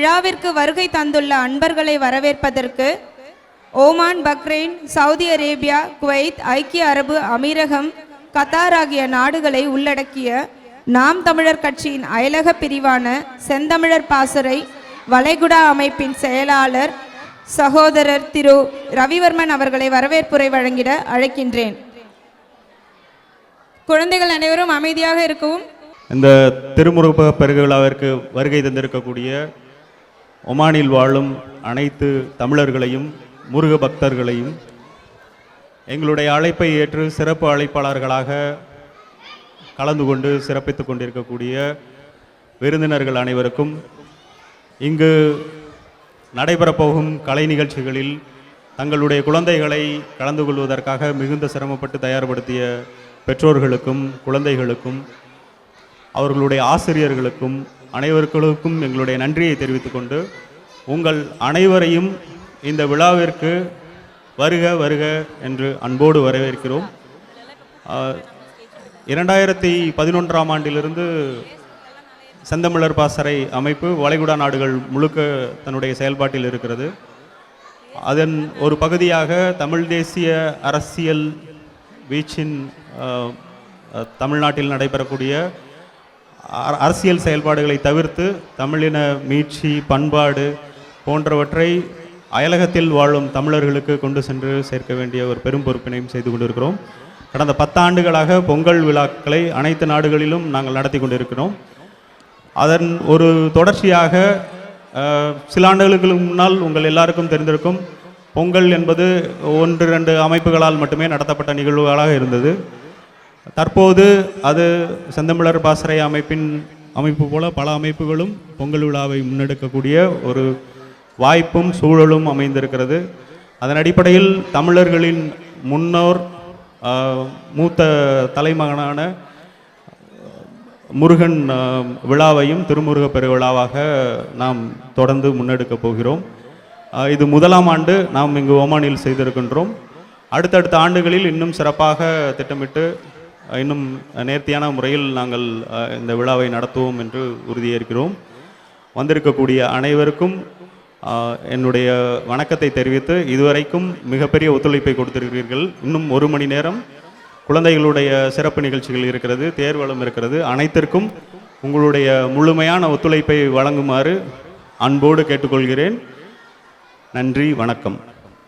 விழாவிற்கு வருகை தந்துள்ள அன்பர்களை வரவேற்பதற்கு Oman Bahrain Saudi Arabia Kuwait ஐக்கிய அரபு அமீரகம் கத்தார் ஆகிய நாடுகளை உள்ளடக்கிய நாம் தமிழர் கட்சியின் அயலக பிரிவான செந்தமிழர் பாசறை வளைகுடா அமைப்பின் செயலாளர் சகோதரர் திரு ரவிவர்மன் அவர்களை வரவேற்புரை வழங்கிட அழைக்கின்றேன். குழந்தைகள் அனைவரும் அமைதியாக இருக்கவும் இந்த திருமுருக பெருவிழாவிற்கு வருகை தந்திருக்கக்கூடிய ஒமானில் வாழும் அனைத்து தமிழர்களையும் முருக பக்தர்களையும் எங்களுடைய அழைப்பை ஏற்று சிறப்பு அழைப்பாளர்களாக கலந்து கொண்டு சிறப்பித்து கொண்டிருக்கக்கூடிய விருந்தினர்கள் அனைவருக்கும் இங்கு நடைபெறப்போகும் கலை நிகழ்ச்சிகளில் தங்களுடைய குழந்தைகளை கலந்து கொள்வதற்காக மிகுந்த சிரமப்பட்டு தயார்படுத்திய பெற்றோர்களுக்கும் குழந்தைகளுக்கும் அவர்களுடைய ஆசிரியர்களுக்கும் அனைவர்களுக்கும் எங்களுடைய நன்றியை தெரிவித்துக் கொண்டு உங்கள் அனைவரையும் இந்த விழாவிற்கு வருக வருக என்று அன்போடு வரவேற்கிறோம். இரண்டாயிரத்தி பதினொன்றாம் ஆண்டிலிருந்து செந்தமிழர் பாசறை அமைப்பு வளைகுடா நாடுகள் முழுக்க தன்னுடைய செயல்பாட்டில் இருக்கிறது. அதன் ஒரு பகுதியாக தமிழ் தேசிய அரசியல் வீச்சின் தமிழ்நாட்டில் நடைபெறக்கூடிய அரசியல் செயல்பாடுகளை தவிர்த்து தமிழின மீட்சி பண்பாடு போன்றவற்றை அயலகத்தில் வாழும் தமிழர்களுக்கு கொண்டு சென்று சேர்க்க வேண்டிய ஒரு பெரும் பொறுப்பினையும் செய்து கொண்டிருக்கிறோம். கடந்த பத்தாண்டுகளாக பொங்கல் விழாக்களை அனைத்து நாடுகளிலும் நாங்கள் நடத்தி கொண்டிருக்கிறோம். அதன் ஒரு தொடர்ச்சியாக சில ஆண்டுகளுக்கு முன்னால் உங்கள் எல்லாருக்கும் தெரிந்திருக்கும் பொங்கல் என்பது ஒன்று ரெண்டு அமைப்புகளால் மட்டுமே நடத்தப்பட்ட நிகழ்வுகளாக இருந்தது. தற்போது அது செந்தமிழர் பாசறை அமைப்பின் அமைப்பு போல பல அமைப்புகளும் பொங்கல் விழாவை முன்னெடுக்கக்கூடிய ஒரு வாய்ப்பும் சூழலும் அமைந்திருக்கிறது. அதன் அடிப்படையில் தமிழர்களின் முன்னோர் மூத்த தலைமகனான முருகன் விழாவையும் திருமுருக பெருவிழாவாக நாம் தொடர்ந்து முன்னெடுக்கப் போகிறோம். இது முதலாம் ஆண்டு நாம் இங்கு ஓமானில் செய்திருக்கின்றோம். அடுத்தடுத்த ஆண்டுகளில் இன்னும் சிறப்பாக திட்டமிட்டு இன்னும் நேர்த்தியான முறையில் நாங்கள் இந்த விழாவை நடத்துவோம் என்று உறுதியேற்கிறோம். வந்திருக்கக்கூடிய அனைவருக்கும் என்னுடைய வணக்கத்தை தெரிவித்து இதுவரைக்கும் மிகப்பெரிய ஒத்துழைப்பை கொடுத்திருக்கிறீர்கள். இன்னும் ஒரு மணி நேரம் குழந்தைகளுடைய சிறப்பு நிகழ்ச்சிகள் இருக்கிறது தேர்வலம் இருக்கிறது. அனைத்திற்கும் உங்களுடைய முழுமையான ஒத்துழைப்பை வழங்குமாறு அன்போடு கேட்டுக்கொள்கிறேன். நன்றி வணக்கம்.